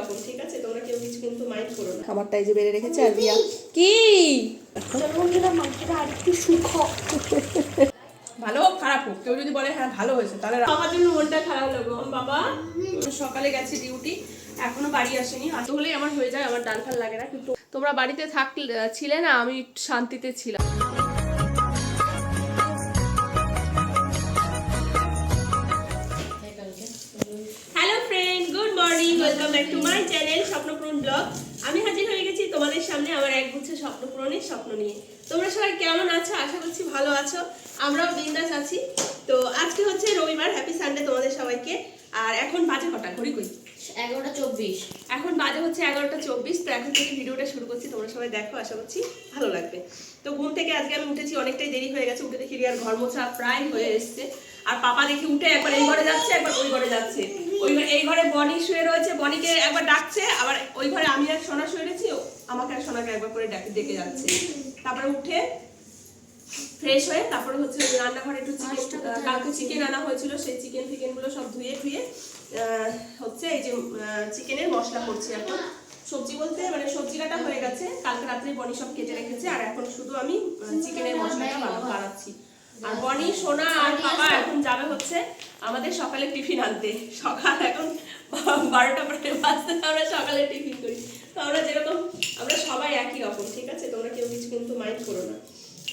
রকম ঠিক আছে? তোমরা কেউ কিছু কিন্তু মাইন্ড করো না। খাবারটা এই যে বেড়ে রেখেছে আর রিয়া কি? মাংসটা আরেকটু সুখক ভালো হোক খারাপ হোক। কেউ যদি বলে হ্যাঁ ভালো হয়েছে তাহলে রা- বাবার জন্য মনটা খারাপ আমার বাবা। সকালে গেছে ডিউটি এখনও বাড়ি আসেনি। আসতে হলেই আমার হয়ে যায় আমার ডাল ফাল লাগে না কিন্তু তোমরা বাড়িতে থাকলে ছিলে না আমি শান্তিতে ছিলাম। আমি হাজির হয়ে গেছি তোমাদের সামনে আমার এক গুচ্ছ স্বপ্নপূরণের স্বপ্ন নিয়ে। তোমরা সবাই কেমন আছো? আশা করছি ভালো আছো। আমরাও বিন্দাস আছি। তো আজকে হচ্ছে রবিবার হ্যাপি সানডে তোমাদের সবাইকে। আর এখন বাজে কটা? ঘড়ি কই? এগারোটা চব্বিশ। এখন বাজে হচ্ছে এগারোটা চব্বিশ। তো এখন থেকে ভিডিওটা শুরু করছি। তোমরা সবাই দেখো আশা করছি ভালো লাগবে। তো ঘুম থেকে আজকে আমি উঠেছি অনেকটাই দেরি হয়ে গেছে। উঠে দেখি আর ঘর মোছা প্রায় হয়ে এসছে। আর পাপা দেখি উঠে একবার এই ঘরে যাচ্ছে একবার ওই ঘরে যাচ্ছে। ওই ঘরে বনি শুয়ে রয়েছে বনিকে একবার ডাকছে আবার ওই ঘরে আমি আর সোনা শুয়ে রয়েছি আমাকে আর সোনাকে একবার করে ডাকে ডেকে যাচ্ছে। তারপরে উঠে ফ্রেশ হয়ে তারপরে হচ্ছে রান্নাঘরে একটু চিকেন কালকে চিকেন আনা হয়েছিল সেই চিকেন ফিকেনগুলো সব ধুয়ে ধুয়ে হচ্ছে এই যে চিকেনের মশলা করছি এখন। সবজি বলতে মানে সবজি কাটা হয়ে গেছে কালকে রাত্রে বনি সব কেটে রেখেছে আর এখন শুধু আমি চিকেনের মশলাটা বানাচ্ছি। আর বনি, সোনা আর বাবা এখন যাবে হচ্ছে আমাদের সকালে টিফিন আনতে। সকাল এখন বারোটা পরে বাজতে, আমরা সকালে টিফিন করি। তো আমরা যেরকম, আমরা সবাই একই রকম, ঠিক আছে? তোমরা কেউ কিছু কিন্তু মাইন্ড করো না।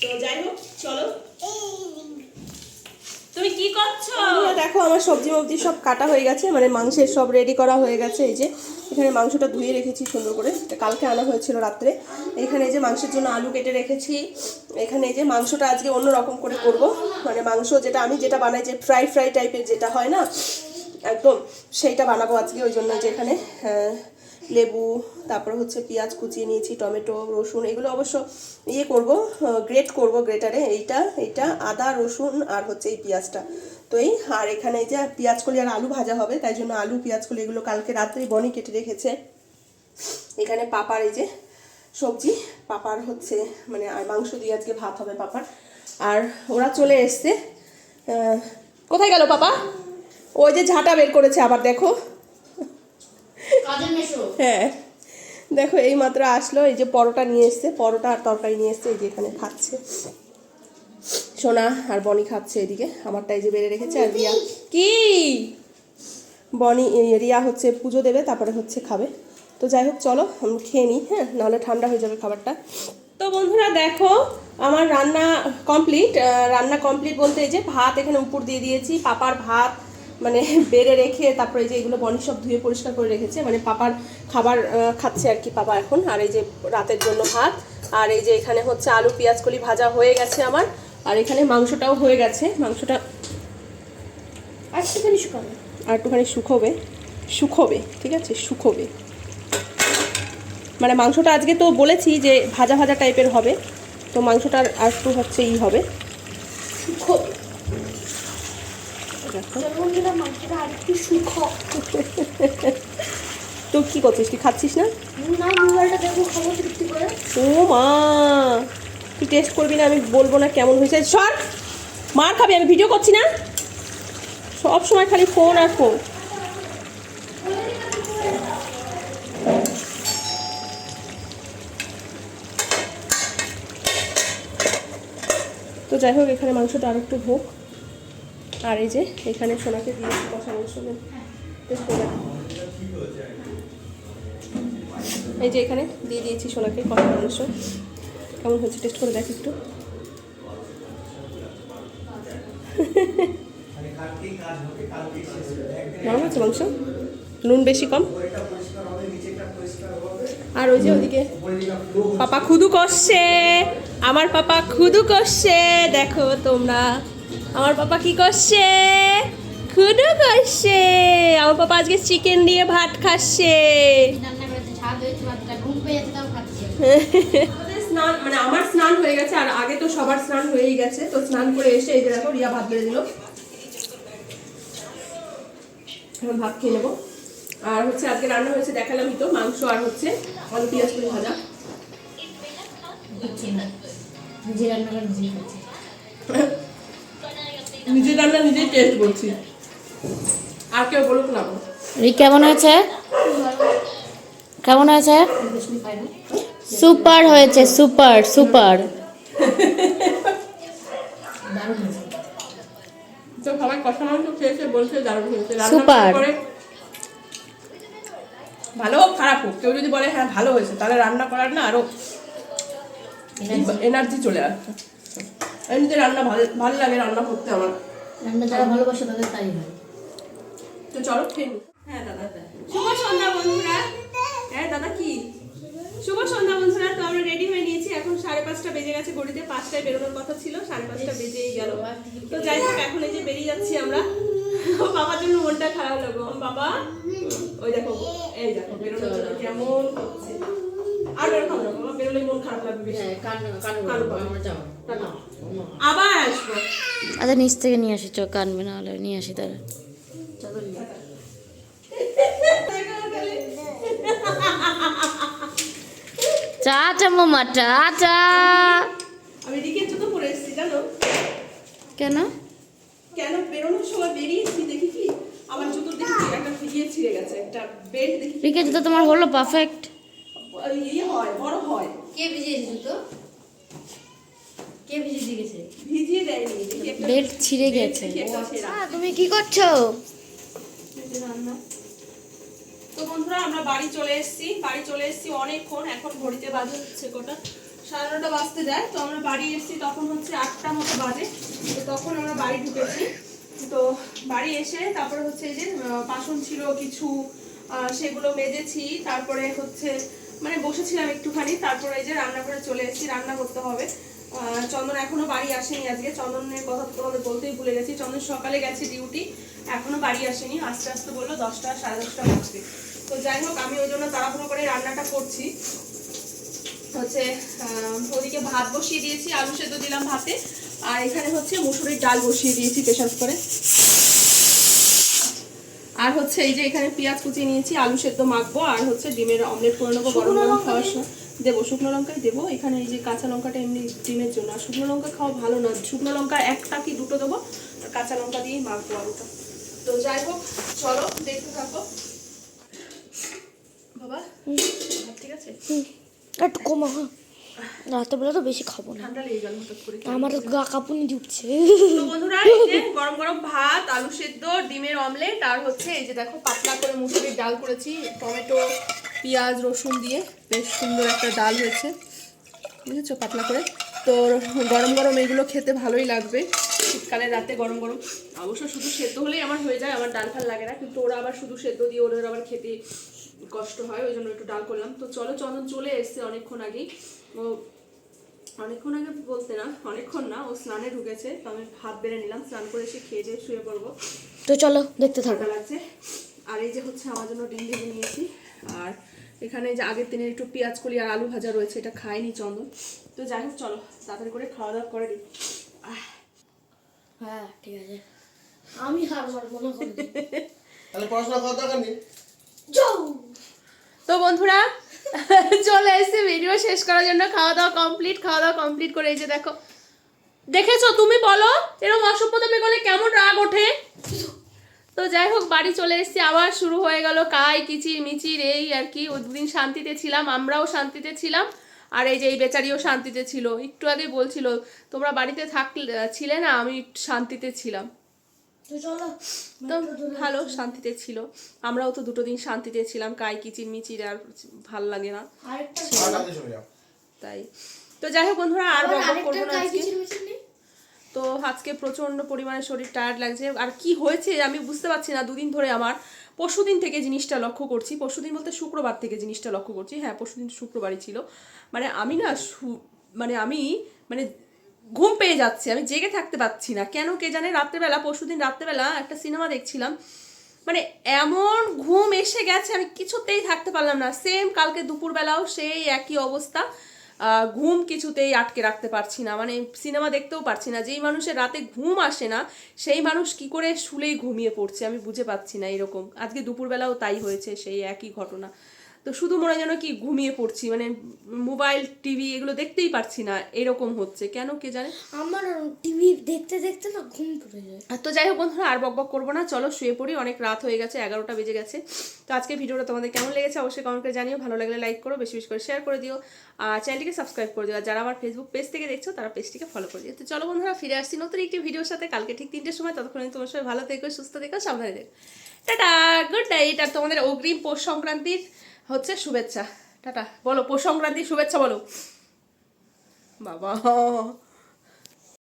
তো যাই হোক, চলো। তুমি কি করছ? দেখো, আমার সবজি মবজি সব কাটা হয়ে গেছে মানে মাংসের সব রেডি করা হয়ে গেছে, এই যে। এখানে মাংসটা ধুয়ে রেখেছি সুন্দর করে। এটা কালকে আনা হয়েছিল রাত্রে। এখানে যে মাংসের জন্য আলু কেটে রেখেছি। এখানে যে মাংসটা আজকে অন্য রকম করে করব। মানে মাংস যেটা আমি যেটা বানাই যে ফ্রাই ফ্রাই টাইপের যেটা হয় না একদম সেইটা বানাবো আজকে ওই জন্য যে এখানে আহ, লেবু, তারপর হচ্ছে পেঁয়াজ কুচিয়ে নিয়েছি, টমেটো, রসুন, এগুলো অবশ্য ইয়ে করব গ্রেট করব গ্রেটারে এইটা এইটা আদা, রসুন আর হচ্ছে এই পেঁয়াজটা। তো এই, আর এখানে এই যে পেঁয়াজ কলি আর আলু ভাজা হবে, তাই জন্য আলু, পেঁয়াজ কলি এগুলো কালকে রাত্রে বনি কেটে রেখেছে। এখানে পাপার এই যে সবজি, পাপার হচ্ছে মানে আর মাংস দিয়ে আজকে ভাত হবে পাপার। আর ওরা চলে এসছে কোথায় গেল পাপা? ওই যে ঝাঁটা বের করেছে আবার দেখো। হ্যাঁ। দেখো এই মাত্র আসলো এই যে পরোটা নিয়ে এসছে পরোটা আর তরকারি নিয়ে এসছে এই যে এখানে খাচ্ছে। সোনা আর বনি খাচ্ছে এদিকে আমারটা এই যে বেড়ে রেখেছে আর রিয়া কি? বনি রিয়া হচ্ছে পুজো দেবে তারপরে হচ্ছে খাবে। তো যাই হোক চলো আমি খেয়ে নিই হ্যাঁ নাহলে ঠান্ডা হয়ে যাবে খাবারটা। তো বন্ধুরা দেখো আমার রান্না কমপ্লিট রান্না কমপ্লিট বলতে এই যে ভাত এখানে উপর দিয়ে দিয়েছি পাপার ভাত মানে বেড়ে রেখে তারপরে যে এগুলো বনি সব ধুয়ে পরিষ্কার করে রেখেছে মানে পাপার খাবার খাচ্ছে আর কি পাপা এখন আর এই যে রাতের জন্য ভাত আর এই যে এখানে হচ্ছে আলু পেঁয়াজ কলি ভাজা হয়ে গেছে আমার আর এখানে মাংসটাও হয়ে গেছে মাংসটা আর একটুখানি শুকাবে। আর একটুখানি শুকোবে শুকোবে ঠিক আছে শুকোবে। মানে মাংসটা আজকে তো বলেছি যে ভাজা ভাজা টাইপের হবে তো মাংসটার আর একটু হচ্ছে ই হবে সুখক দেখো বন্ধুরা মাংসটা আরেকটু সুখক তো কি করছিস? তুই খাচ্ছিস না? ও মা তুই টেস্ট করবি না আমি বলব না কেমন হয়েছে। সর মার খাবি আমি ভিডিও করছি না? সব সময় খালি ফোন আর ফোন তো যাই হোক এখানে মাংসটা আর একটু হোক। আর এই যে এখানে সোনাকে দিয়েছি করে দেখো। এই যে এখানে দিয়ে দিয়েছি সোনাকে কষা মাংস কেমন হচ্ছে? টেস্ট করে দেখ একটু। কেমন হচ্ছে মাংস? নুন বেশি কম। আর ওই যে ওদিকে পাপা খুদু কষছে আমার পাপা খুদু কষছে দেখো তোমরা। আমার পাপা কি করছে? খুদু কষছে আমার পাপা আজকে চিকেন দিয়ে ভাত খাচ্ছে। করেছে স্নান মানে আমার স্নান হয়ে গেছে আর আগে তো সবার স্নান হয়েই গেছে তো স্নান করে এসে এই যে দেখো রিয়া ভাত বেড়ে দিল। এখন ভাত খেয়ে নেব। আর হচ্ছে আজকে রান্না হয়েছে দেখালামই তো মাংস আর হচ্ছে আলু পেঁয়াজ করে ভাজা। হচ্ছে রান্না নিজের রান্না নিজেই টেস্ট করছি আর কেউ বলুক না কেমন হয়েছে? কেমন হয়েছে? সুপার হয়েছে সুপার সুপার। তো সবাই কষা মাংস খেয়েছে বলছে দারুণ হয়েছে। রান্না ভালো হোক খারাপ হোক। কেউ যদি বলে হ্যাঁ ভালো হয়েছে তাহলে রান্না করার না আরও এনার্জি চলে আসছে এমনিতে রান্না ভালো ভালো লাগে রান্না করতে আমার। রান্না যারা ভালোবাসে তাদের তাই হয়। তো চলো খেয়ে হ্যাঁ দাদা। শুভ সন্ধ্যা বন্ধুরা। হ্যাঁ দাদা কি? শুভ সন্ধ্যা বন্ধুরা। তো আমরা রেডি হয়ে নিয়েছি। এখন সাড়ে পাঁচটা বেজে গেছে ঘড়িতে পাঁচটায় বেরোনোর কথা ছিল। সাড়ে পাঁচটা বেজেই গেল। তো যাই হোক এখন এই যে বেরিয়ে যাচ্ছি আমরা। বাবার জন্য মনটা খারাপ লাগল বাবা ওই দেখো এই দেখো বেরোনোর জন্য কেমন করছে। আর মন খারাপ লাগবে। টাটা। আবার আসব। আচ্ছা নিচ থেকে নিয়ে আসি চোখ কানবে না হলে নিয়ে আসি তাহলে। চা চা মামা চা চা। আমি রিকের জুতো পরে এসেছি জানো? কেন? কেন? বেরোনোর সময় বেরিয়েছি দেখি কি? আমার জুতো দেখি একটা ইয়ে ছিঁড়ে গেছে একটা বেল্ট দেখি রিকেট তো তোমার হলো পারফেক্ট ইয়ে হয় বড় হয়। কে ভিজিয়েছে জুতো কে ভিজিয়ে দিয়েছে ভিজিয়ে দেয়নি। বেল্ট ছিঁড়ে গেছে। ছেঁড়া। তুমি কি করছ। তো বন্ধুরা আমরা বাড়ি চলে এসেছি। বাড়ি চলে এসেছি অনেকক্ষণ। এখন ঘড়িতে বাজে হচ্ছে কটা? সাড়ে নটা বাজতে যায়। তো আমরা বাড়ি এসেছি তখন হচ্ছে আটটা মতো বাজে। তো তখন আমরা বাড়ি ঢুকেছি। তো বাড়ি এসে তারপরে হচ্ছে এই যে বাসন ছিল কিছু সেগুলো মেজেছি। তারপরে হচ্ছে মানে বসেছিলাম একটুখানি, তারপরে এই যে রান্নাঘরে চলে এসেছি, রান্না করতে হবে। চন্দন এখনও বাড়ি আসেনি আজকে। চন্দনের কথা তোমাদের বলতেই ভুলে গেছি। চন্দন সকালে গেছে ডিউটি এখনও বাড়ি আসেনি। আস্তে আস্তে বলল দশটা, সাড়ে দশটা বাজবে। তো যাই হোক, আমি ওই জন্য তাড়াহুড়ো করে রান্নাটা করছি। হচ্ছে ওদিকে ভাত বসিয়ে দিয়েছি, আলু সেদ্ধ দিলাম ভাতে। আর এখানে হচ্ছে মুসুরির ডাল বসিয়ে দিয়েছি প্রেশার করে। আর হচ্ছে এই যে এখানে পেঁয়াজ কুচিয়ে নিয়েছি আলু সেদ্ধ মাখবো আর হচ্ছে ডিমের অমলেট করে নেব গরম গরম খাওয়ার সময়। দেবো শুকনো লঙ্কাই দেবো। এখানে এই যে কাঁচা লঙ্কাটা এমনি ডিমের জন্য। আর শুকনো লঙ্কা খাওয়া ভালো না। শুকনো লঙ্কা একটা কি দুটো দেবো। আর কাঁচা লঙ্কা দিয়েই মাখবো আলুটা। তো যাই হোক চলো দেখতে থাকো। বাবা ঠিক আছে? একটু কমা রাত্রেবেলা তো বেশি খাব না। আমার গা কাঁপুনি তো বন্ধুরা গরম গরম ভাত আলু সেদ্ধ ডিমের অমলেট আর হচ্ছে এই যে দেখো পাতলা করে মুসুরির ডাল করেছি টমেটো পেঁয়াজ রসুন দিয়ে। বেশ সুন্দর একটা ডাল হয়েছে। বুঝেছ? পাতলা করে। তো গরম গরম এগুলো খেতে ভালোই লাগবে। শীতকালে রাতে গরম গরম। অবশ্য শুধু সেদ্ধ হলেই আমার হয়ে যায় আমার ডাল ফাল লাগে না। কিন্তু ওরা আবার শুধু সেদ্ধ দিয়ে ওদের আবার খেতে কষ্ট হয় ওই জন্য একটু ডাল করলাম। তো চলো চন্দন চলে এসছে অনেকক্ষণ আগেই। ও অনেকক্ষণ আগে বলতে না অনেকক্ষণ না ও স্নানে ঢুকেছে তো আমি ভাত বেড়ে নিলাম স্নান করে এসে খেয়ে দিয়ে শুয়ে পড়ব। তো চলো দেখতে থাকা। লাগছে। আর এই যে হচ্ছে আমার জন্য ডিম ভেজে নিয়েছি। আর এখানে যে আগের দিনের একটু পেঁয়াজ কলি আর আলু ভাজা রয়েছে এটা খায়নি চন্দন। তো যাই হোক চলো তাড়াতাড়ি করে খাওয়া দাওয়া করে দিই হ্যাঁ ঠিক আছে। আমি খাব মনে করি তাহলে পড়াশোনা করার দরকার নেই? তো বন্ধুরা, চলে এসেছি ভিডিও শেষ করার জন্য। খাওয়া দাওয়া কমপ্লিট খাওয়া দাওয়া কমপ্লিট করে এই যে দেখো। দেখেছ তুমি বলো, এরকম অসভ্যতা বেগলে কেমন রাগ ওঠে? তো যাই হোক, বাড়ি চলে এসেছি, আবার শুরু হয়ে গেল কাই কিচির মিচির এই আর কি। দুদিন শান্তিতে ছিলাম, আমরাও শান্তিতে ছিলাম। আর এই যে এই বেচারিও শান্তিতে ছিল। একটু আগে বলছিল, তোমরা বাড়িতে থাকলে, ছিলে না, আমি শান্তিতে ছিলাম। তো ভালো শান্তিতে ছিল। আমরাও তো দুটো দিন শান্তিতে ছিলাম কাই কিচির মিচির আর ভালো লাগে না। তাই। তো যাই হোক বন্ধুরা আর বকবক করব না আজকে। তো আজকে প্রচণ্ড পরিমাণে শরীর টায়ার্ড লাগছে। আর কি হয়েছে আমি বুঝতে পারছি না দুদিন ধরে আমার। পরশুদিন থেকে জিনিসটা লক্ষ্য করছি। পরশুদিন বলতে শুক্রবার থেকে জিনিসটা লক্ষ্য করছি। হ্যাঁ পরশুদিন শুক্রবারই ছিল। মানে আমি না সু- মানে আমি মানে ঘুম পেয়ে যাচ্ছে, আমি জেগে থাকতে পারছি না। কেন কে জানে, রাত্রেবেলা, পরশুদিন রাত্রেবেলা একটা সিনেমা দেখছিলাম। মানে এমন ঘুম এসে গেছে, আমি কিছুতেই থাকতে পারলাম না। সেম কালকে দুপুরবেলাও সেই একই অবস্থা। ঘুম কিছুতেই আটকে রাখতে পারছি না। মানে সিনেমা দেখতেও পারছি না। যেই মানুষের রাতে ঘুম আসে না, সেই মানুষ কি করে শুলেই ঘুমিয়ে পড়ছে, আমি বুঝে পাচ্ছি না এরকম। আজকে দুপুরবেলাও তাই হয়েছে, সেই একই ঘটনা। তো শুধু মনে হয় যেন কি ঘুমিয়ে পড়ছি মানে মোবাইল টিভি এগুলো দেখতেই পারছি না এরকম হচ্ছে। কেন কে জানে? আমার টিভি দেখতে দেখতে না ঘুম পড়ে যায়। আর তো যাই হোক বন্ধুরা আর বক বক করব না চলো শুয়ে পড়ি অনেক রাত হয়ে গেছে এগারোটা বেজে গেছে। তো আজকে ভিডিওটা তোমাদের কেমন লেগেছে অবশ্যই কমেন্ট করে জানিও ভালো লাগলে লাইক করো বেশি বেশি করে শেয়ার করে দিও আর চ্যানেলটিকে সাবস্ক্রাইব করে দিও আর যারা আমার ফেসবুক পেজ থেকে দেখছ তারা পেজটিকে ফলো করে দিও। তো চলো বন্ধুরা ফিরে আসছি নতুন একটি ভিডিওর সাথে কালকে ঠিক তিনটের সময় ততক্ষণ তোমার সবাই ভালো থেকো সুস্থ থেকো সাবধানে থেকো। টাটা গুড নাইট আর তোমাদের অগ্রিম পৌষ সংক্রান্তির হচ্ছে শুভেচ্ছা। টাটা। বলো পৌষ সংক্রান্তি শুভেচ্ছা বলো। বাবা।